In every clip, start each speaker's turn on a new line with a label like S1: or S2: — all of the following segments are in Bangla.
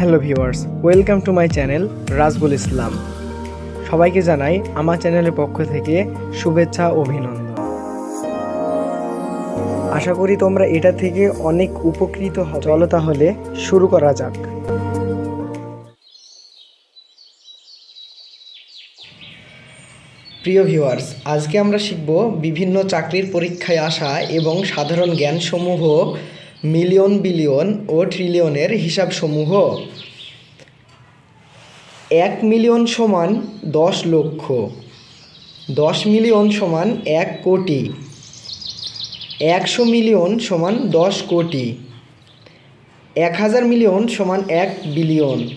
S1: Hello viewers, welcome to my channel Rajbul Islam. সবাইকে জানাই আমার চ্যানেলের পক্ষ থেকে শুভেচ্ছা, অভিনন্দন। আশা করি তোমরা এটা থেকে অনেক উপকৃত হবে। চলো তাহলে শুরু করা যাক। প্রিয় ভিউয়ার্স, আজকে আমরা শিখব বিভিন্ন চাকরির পরীক্ষায় আসা এবং সাধারণ জ্ঞানসমূহ মিলিয়ন বিলিয়ন ও ট্রিলিয়নের হিসাবসমূহ। এক মিলিয়ন সমান দশ লক্ষ। দশ মিলিয়ন সমান এক কোটি। একশো মিলিয়ন সমান দশ কোটি। এক হাজার মিলিয়ন সমান এক বিলিয়ন।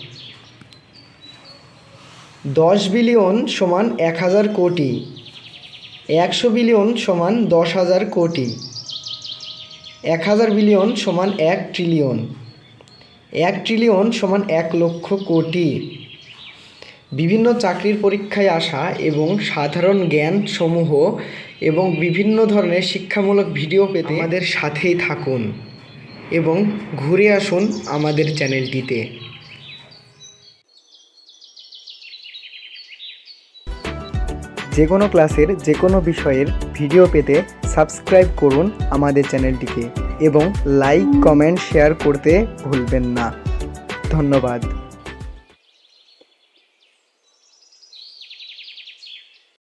S1: দশ বিলিয়ন সমান এক হাজার কোটি। একশো বিলিয়ন সমান দশ হাজার কোটি। এক হাজার বিলিয়ন সমান এক ট্রিলিয়ন এক ট্রিলিয়ন সমান এক লক্ষ কোটি। বিভিন্ন চাকরির পরীক্ষায় আসা এবং সাধারণ জ্ঞান সমূহ এবং বিভিন্ন ধরনের শিক্ষামূলক ভিডিও পেতে আমাদের সাথেই থাকুন এবং ঘুরে আসুন আমাদের চ্যানেলটিতে। যে কোনো ক্লাসের যে কোনো বিষয়ের ভিডিও পেতে সাবস্ক্রাইব করুন আমাদের চ্যানেলটিকে এবং লাইক কমেন্ট শেয়ার করতে ভুলবেন না। ধন্যবাদ।